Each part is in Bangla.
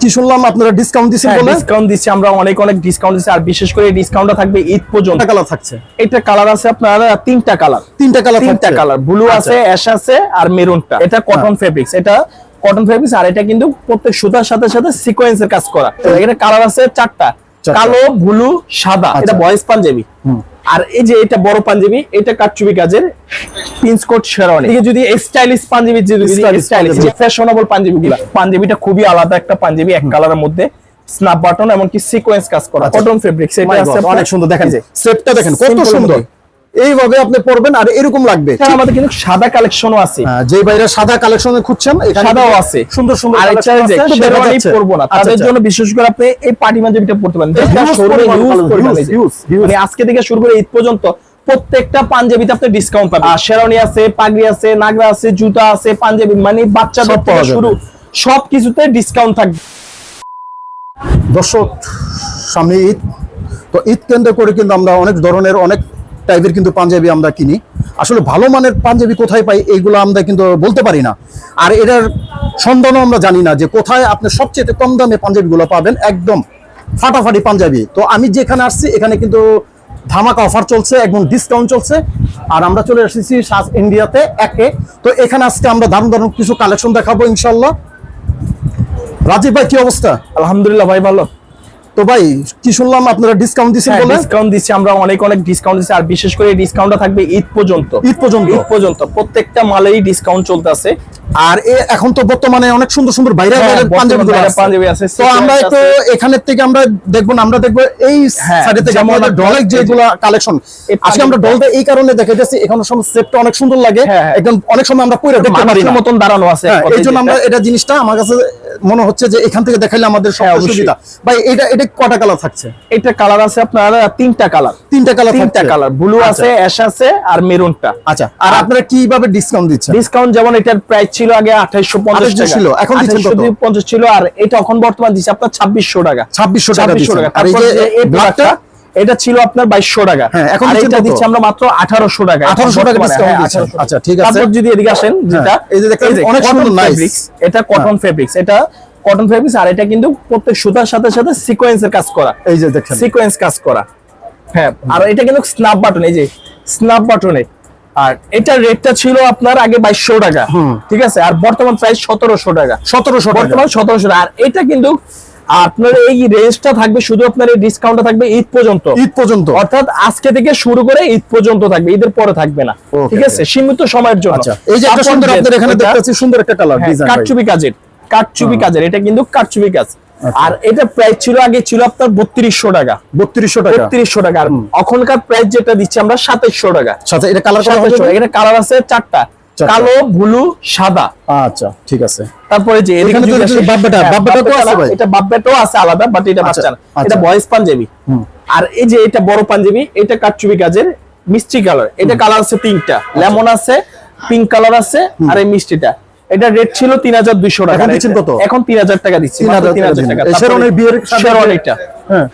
কি শুনলাম আপনারা ডিসকাউন্ট দিচ্ছেন বলে? ডিসকাউন্ট দিচ্ছি আমরা অনেক অনেক ডিসকাউন্ট দিচ্ছি আর বিশেষ করে ডিসকাউন্টটা থাকবে ঈদ পর্যন্ত। কালার থাকছে। এটা কালার আছে আপনার তিনটা কালার তিনটা কালার তিনটা কালার ব্লু আচ্ছা। আছে অ্যাশ আছে আর মেরুনটা এটা কটন ফেব্রিক্স এটা কটন ফেব্রিক্স আর এটা কিন্তু প্রত্যেক সুতার সাথে সাথে সিকোয়েন্সের কাজ করা। এটা কালার আছে চারটা। কালো ব্লু সাদা। আচ্ছা। এটা বয়েজ পাঞ্জাবি আর এই যে এটা বড় পাঞ্জাবি এটা কাটচুবি কাজের প্রিন্স কোট শেরওয়ানি। এদিকে যদি স্টাইলিশ পাঞ্জাবি যদি স্টাইলিশ। ফ্যাশনেবল পাঞ্জাবি। গুলা পাঞ্জাবিটা খুবই আলাদা একটা পাঞ্জাবি এক কালারের মধ্যে। স্ন্যাপ বাটন এমনকি সিকোয়েন্স কাজ করা। আচ্ছা। কটন ফেব্রিক সেটা অনেক সুন্দর দেখেন। সেটটা দেখেন কত সুন্দর। এইভাবে আপনি পরবেন আর এরকম লাগবে। আমাদের কিন্তু সাদা কালেকশনও আছে। হ্যাঁ, যে ভাইরা সাদা কালেকশনে খুঁজছেন সাদাও আছে। সুন্দর সুন্দর শেরওয়ানি পরবো না। আচ্ছা, তাদের আচ্ছা। জন্য বিশেষ করে আপনি এই পার্টি পাঞ্জাবিটা পড়তে পারেন। মানে আজকে থেকে শুরু করে ঈদ পর্যন্ত প্রত্যেকটা পাঞ্জাবিতে আপনি ডিসকাউন্ট পাবেন। আর শেরওয়ানি আছে পাগড়ি আছে নাগরা আছে জুতা আছে পাঞ্জাবি মানে বাচ্চাদের পাওয়া থেকে শুরু সব কিছুতে ডিসকাউন্ট থাকবে। দর্শক সামনে ঈদ। তো ঈদ কেন্দ্র করে কিন্তু আমরা অনেক ধরনের অনেক টাইপের কিন্তু পাঞ্জাবি আমরা কিনি। আসলে ভালো মানের পাঞ্জাবি কোথায় পাই এইগুলো আমরা কিন্তু বলতে পারি না। আর এটার সন্ধানও আমরা জানি না যে কোথায় আপনি সবচেয়ে কম দামে পাঞ্জাবিগুলো পাবেন, একদম ফাটাফাটি পাঞ্জাবি। তো আমি যেখানে আসছি, এখানে কিন্তু ধামাকা অফার চলছে, একদম ডিসকাউন্ট চলছে। আর আমরা চলে এসেছি ইন্ডিয়াতে একে। তো এখানে আজকে আমরা দারুণ দারুণ কিছু কালেকশন দেখাবো ইনশাল্লাহ রাজীব ভাই, কি অবস্থা? আলহামদুলিল্লাহ ভাই ভালো। তো ভাই কি শুনলাম আপনারা ডিসকাউন্ট দিচ্ছেন বলে? ডিসকাউন্ট দিচ্ছি আমরা অনেক অনেক ডিসকাউন্ট দিচ্ছি আর বিশেষ করে ডিসকাউন্টটা থাকবে ঈদ পর্যন্ত। ঈদ পর্যন্ত? ঈদ পর্যন্ত। প্রত্যেকটা মালেই ডিসকাউন্ট চলতেছে। আর এখন তো বর্তমানে অনেক সুন্দর সুন্দর বাইরে হ্যাঁ, পাঞ্জাবি পাঞ্জাবি আছে, তো আমরা একটু এখানের থেকে আমরা দেখব আমরা দেখব এই সাইডে থেকে আমাদের ডলের যেগুলো কালেকশন আজকে আমরা ডলটা এই কারণে দেখাইতেছি এখানে সময় সেটটা অনেক সুন্দর লাগে। হ্যাঁ, হ্যাঁ। একদম অনেক সময় আমরা পরে দেখতে পারি না। মতন দাঁড়ানো আছে এই জন্য আমরা এটা জিনিসটা আমার কাছে মনে হচ্ছে যে এখান থেকে দেখাইলে আমাদের সব। সুবিধা ভাই এটা এটা কটা কালার থাকছে? এটা কালার আছে আপনার তিনটা কালার তিনটা কালার তিনটা কালার ব্লু আচ্ছা। আছে অ্যাশ আছে আর মেরুনটা আচ্ছা আর আপনারা কীভাবে ডিসকাউন্ট দিচ্ছেন? ডিসকাউন্ট যেমন এটার প্রাইস ছিল আগে আঠাইশো পঞ্চাশ ছিল, এখন পঞ্চাশ ছিল আর এটা এখন বর্তমান দিচ্ছে আপনার ছাব্বিশশো টাকা। 2600 টাকা 2600 দিচ্ছেন। টাকা। আর এই যে যে এই ব্ল্যাকটা? ব্ল্যাকটা এটা ছিল আপনার বাইশশো টাকা। হ্যাঁ, এখন এটা? দিচ্ছি আমরা মাত্র আঠারোশো টাকা। 1800 টাকা বর্তমানে, discount হ্যাঁ, দিচ্ছেন। 1800 আচ্ছা, ঠিক আছে। তারপর যদি এদিকে আসেন যেটা এই যে অনেক সুন্দর, ফেব্রিক্স এটা কটন ফেব্রিক্স এটা কটন ফেব্রিক্স আর এটা কিন্তু প্রত্যেক সুতার সাথে সাথে সিকোয়েন্সের কাজ করা। এই যে দেখেন। সিকোয়েন্স কাজ করা। হ্যাঁ আর এটা কিন্তু স্ন্যাপ বাটন এই যে স্ন্যাপ বাটনে আর এটা রেটটা ছিল আপনার আগে বাইশশো টাকা ঠিক আছে? আর বর্তমান প্রাইস সতেরোশো টাকা। সতেরোশো বর্তমান সতেরোশো টাকা। আর এটা কিন্তু আপনার এই রেঞ্জটা থাকবে শুধু আপনার এই ডিসকাউন্টটা থাকবে ঈদ পর্যন্ত। ঈদ পর্যন্ত। অর্থাৎ আজকে থেকে শুরু করে ঈদ পর্যন্ত থাকবে ঈদের পরে থাকবে না ঠিক আছে? সীমিত সময়ের জন্য। আচ্ছা এই যে একটা সুন্দর আপনাদের এখানে দেখতেছি সুন্দর একটা কালার হ্যাঁ, কাটচুপি কাজের কাটচুপি কাজের এটা কিন্তু কাটচুপি কাজ। আর এটা প্রাইস ছিল আগে ছিল আপনার বত্রিশশো টাকা। বত্রিশশো টাকা। বত্রিশশো টাকা। আর এখনকার প্রাইস যেটা দিচ্ছি আমরা সাতাইশশো টাকা। এটা কালার সাতাইশশো টাকা। এটা কালার আছে চারটা। কালো ব্লু সাদা। আচ্ছা ঠিক আছে। তারপরে যে এখানে তো হ্যাঁ, তো আছে ভাই? এটা বাপ আছে আলাদা বাট এটা আচ্ছা, বাচ্চা না আচ্ছা। এটা বয়েজ পাঞ্জাবি। হুম। আর এই যে এটা বড় পাঞ্জাবি এটা কাটচুবি কাজের মিষ্টি কালার এটা কালার আছে তিনটা। আচ্ছা। লেমন আছে পিঙ্ক কালার আছে আর এই মিষ্টিটা। এটা রেট ছিল তিন হাজার দুইশো টাকা। এখন দিচ্ছেন কত? এখন তিন হাজার টাকা দিচ্ছি 3000 তিন হাজার টাকা বিয়ের হ্যাঁ।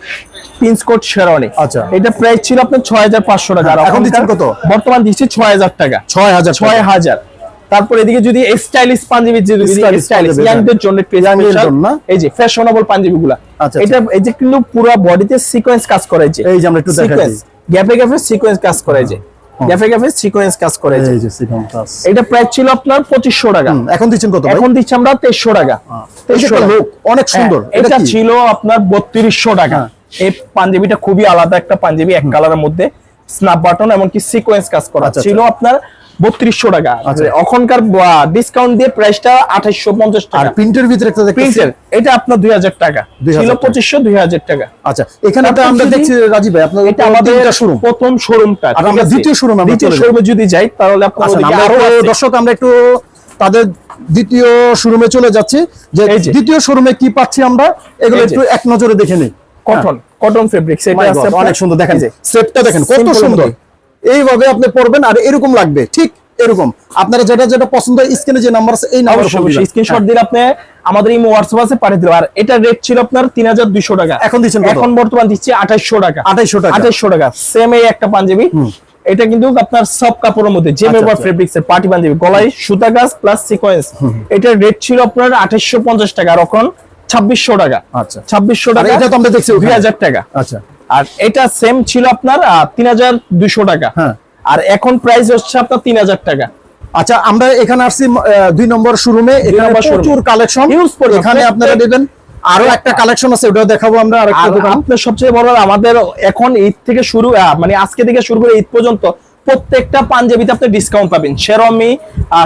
আচ্ছা। এটা প্রাইস ছিল আপনার ছয় হাজার পাঁচশো টাকা। এখন দিচ্ছেন কত? বর্তমান দিচ্ছি ছয় হাজার টাকা। ছয় হাজার ছয় হাজার। তারপর এদিকে যদি স্টাইলিশ পাঞ্জাবি যদি স্টাইলিশ ইয়াংদের জন্য? এই যে ফ্যাশনেবল পাঞ্জাবি গুলা আচ্ছা, এটা এই যে কিন্তু পুরো বডিতে সিকোয়েন্স কাজ করে এই যে। এই যে আমরা একটু দেখাই গ্যাপে গ্যাপে সিকোয়েন্স কাজ করে যে। গ্যাপে সিকোয়েন্স কাজ করে এই যে। সিকোয়েন্স কাজ। এটা প্রাইস ছিল আপনার পঁচিশশো টাকা। এখন দিচ্ছেন কত এখন দিচ্ছি আমরা 2300 টাকা। এই যে একটা লোক অনেক সুন্দর। হ্যাঁ, এটা ছিল আপনার বত্রিশশো টাকা। হ্যাঁ। এই পাঞ্জাবিটা খুবই আলাদা একটা পাঞ্জাবি এক কালারের মধ্যে। স্ন্যাপ বাটন এমনকি সিকোয়েন্স কাজ করা আচ্ছা, ছিল আপনার বত্রিশশো টাকা। আচ্ছা। এখনকার ডিসকাউন্ট দিয়ে প্রাইসটা আঠাইশো পঞ্চাশ আর টাকা প্রিন্টের ভিতরে একটা প্রিন্টের এটা আপনার দুই হাজার টাকা। ছিল পঁচিশশো দুই হাজার টাকা। আচ্ছা এখানে আমরা দেখছি রাজীব ভাই আপনার এটা আমাদের শোরুম প্রথম শোরুমটা আর আমরা দ্বিতীয় আমরা দ্বিতীয়। শোরুমে যদি যাই তাহলে আপনার আচ্ছা। দর্শক আমরা একটু তাদের দ্বিতীয় শোরুমে চলে যাচ্ছি। যে। দ্বিতীয় শোরুমে কি পাচ্ছি আমরা এগুলো একটু এক নজরে দেখে নিই। কটন কটন ফেব্রিক্স এটা অনেক সুন্দর দেখেন। সেটটা দেখেন কত সুন্দর। এইভাবে আপনি পড়বেন আর এরকম লাগবে ঠিক এরকম। আপনারা যেটা যেটা পছন্দ স্ক্রিনে যে নাম্বার আছে এই নাম্বার স্ক্রিনশট দিলে আপনি আমাদের এই হোয়াটসঅ্যাপ আছে পাঠিয়ে দিলাম আর এটা রেট ছিল আপনার তিন হাজার দুইশো টাকা। এখন দিচ্ছেন? এখন বর্তমান দিচ্ছি আঠাইশশো টাকা। 2800 টাকা। আঠাইশশো টাকা। সেম এই একটা পাঞ্জাবি। এটা কিন্তু আপনার সব কাপড়ের মধ্যে যে আচ্ছা, মেবার আচ্ছা। ফেব্রিক্স এর পার্টি পাঞ্জাবি। গলায় সুতা গাছ প্লাস সিকোয়েন্স এটার রেট ছিল আপনার আঠাইশশো পঞ্চাশ টাকা। আর এখন ছাব্বিশশো টাকা। আচ্ছা। ছাব্বিশশো আর টাকা এটা তো আমরা দেখছি দুই ওখানে। হাজার টাকা। আচ্ছা। আর এটা সেম ছিল আপনার তিন হাজার দুইশো টাকা হ্যাঁ। আর এখন প্রাইস হচ্ছে আপনার তিন হাজার টাকা আচ্ছা আমরা এখানে আসছি দুই নম্বর শোরুমে। প্রচুর কালেকশন Huge পরিমাণ। এখানে আপনারা দেবেন আরও একটা কালেকশন আছে ওটাও দেখাবো আমরা আর আপনার সবচেয়ে বড় আমাদের এখন ঈদ থেকে শুরু মানে আজকে থেকে শুরু করে ঈদ পর্যন্ত প্রত্যেকটা পাঞ্জাবিতে আপনি ডিসকাউন্ট পাবেন শেরমি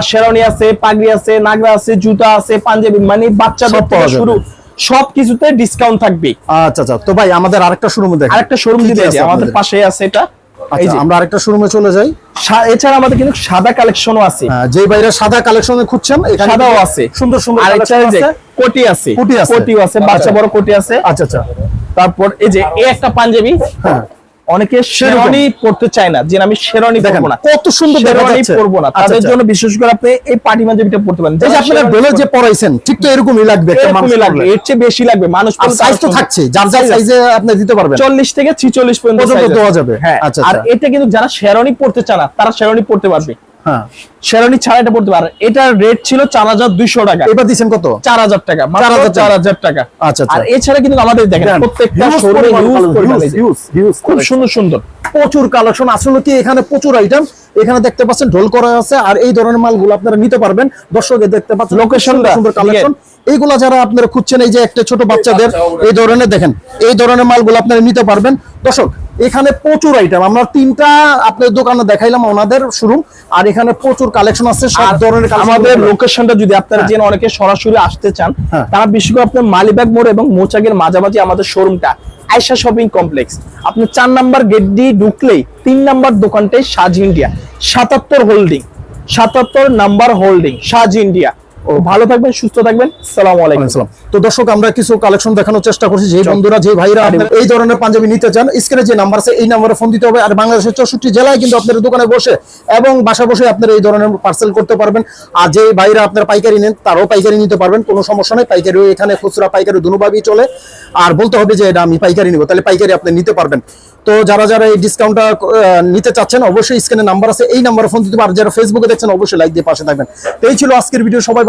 শেরনি আছে পাগড়ি আছে নাগরা আছে জুতা আছে পাঞ্জাবি মানে বাচ্চাদের। শুরু সব কিছুতে ডিসকাউন্ট থাকবে। আচ্ছা আচ্ছা। তো ভাই আমাদের আরেকটা শোরুম দেখেন আরেকটা শোরুম দিতে আছে আমাদের পাশে আছে এটা। আচ্ছা আমরা আরেকটা শোরুমে চলে যাই। এছাড়া আমাদের কিন্তু সাদা কালেকশনও আছে। হ্যাঁ, যে বাইরে সাদা কালেকশনে খুঁজছেন সাদাও আছে। সুন্দর সুন্দর আছে। কোটি আছে। কোটি আছে। আছে বাচ্চা বড় কোটি আছে। আচ্ছা আচ্ছা। তারপর এই যে এই একটা পাঞ্জাবি। হ্যাঁ। অনেকে শেরওয়ানি পড়তে চায় না যে আমি শেরওয়ানি পরবো না। কত সুন্দর শেরওয়ানি পরবো না আচ্ছা, তাদের আচ্ছা। জন্য বিশেষ করে আপনি এই পার্টি পাঞ্জাবিটা পড়তে পারেন। এই যে আপনারা বলে যে পরাইছেন ঠিক তো এরকমই লাগবে একটা মানুষ এরকমই লাগবে এর চেয়ে বেশি লাগবে মানুষ সাইজ তো থাকছে যার যার সাইজে আপনি দিতে পারবেন। চল্লিশ থেকে ছিচল্লিশ পর্যন্ত পর্যন্ত দেওয়া যাবে। হ্যাঁ আচ্ছা, আর আচ্ছা। এটা কিন্তু যারা শেরওয়ানি পড়তে চায় না তারা শেরওয়ানি পড়তে পারবে। হ্যাঁ। ছাড়া এটা পড়তে পারে। এটার রেট ছিল চার হাজার দুইশো টাকা। এবার দিচ্ছেন কত? চার হাজার টাকা। চার হাজার টাকা। আচ্ছা, আচ্ছা। আর এছাড়া কিন্তু আমাদের দেখেন প্রত্যেকটা Huge শোরুমে পরিমাণ huge collection, পরিমাণ huge, এই যে। huge, huge খুব সুন্দর সুন্দর। প্রচুর কালেকশন আসলে কি এখানে প্রচুর আইটেম এখানে দেখতে পাচ্ছেন ঢোল করা আছে আর এই ধরনের মালগুলো আপনারা নিতে পারবেন। দর্শকে দেখতে পাচ্ছেন লোকেশন সুন্দর কালেকশন এইগুলা যারা আপনারা খুঁজছেন এই যে একটা ছোট বাচ্চাদের এই ধরনের দেখেন এই ধরনের মালগুলো আপনারা নিতে পারবেন। দর্শক এখানে প্রচুর আইটেম আমরা তিনটা আপনার দোকানে দেখাইলাম ওনাদের শোরুম আর এখানে প্রচুর কালেকশন আছে সব ধরনের আমাদের লোকেশনটা যদি আপনারা জেনে অনেকে সরাসরি আসতে চান হ্যাঁ। তারা বিশেষ করে আপনার মালিবাগ মোড় এবং মোচাগের মাঝামাঝি আমাদের শোরুমটা আয়সা শপিং কমপ্লেক্স আপনি চার নাম্বার গেট দিয়ে ঢুকলেই তিন নাম্বার দোকানটাই সাজ ইন্ডিয়া সাতাত্তর হোল্ডিং সাতাত্তর নাম্বার হোল্ডিং সাজ ইন্ডিয়া। ভালো থাকবেন সুস্থ থাকবেন। সালাম আলাইকুম। তো দর্শক আমরা কিছু কালেকশন দেখানোর চেষ্টা করছি। যে বন্ধুরা যে ভাইরা এই ধরনের পাঞ্জাবি নিতে চান স্ক্রিনে যে নাম্বার আছে এই নাম্বারে ফোন দিতে হবে। আর বাংলাদেশের চৌষট্টি জেলায় কিন্তু আপনার দোকানে বসে এবং বাসা বসে আপনারা এই ধরনের পার্সেল করতে পারবেন। আর যে ভাইরা আপনার পাইকারি নেন তারাও পাইকারি নিতে পারবেন কোনো সমস্যা নেই। পাইকারি এখানে খুচরা পাইকারি দুভাবেই চলে। আর বলতে হবে যে এটা আমি পাইকারি নিব তাহলে পাইকারি আপনি নিতে পারবেন। তো যারা যারা এই ডিসকাউন্টটা নিতে চাচ্ছেন অবশ্যই স্ক্রিনে নাম্বার আছে। এই নাম্বারে ফোন দিতে পারেন যারা ফেসবুকে দেখছেন অবশ্যই লাইক দিয়ে পাশে থাকবেন। তো এই ছিল আজকের ভিডিও সবাই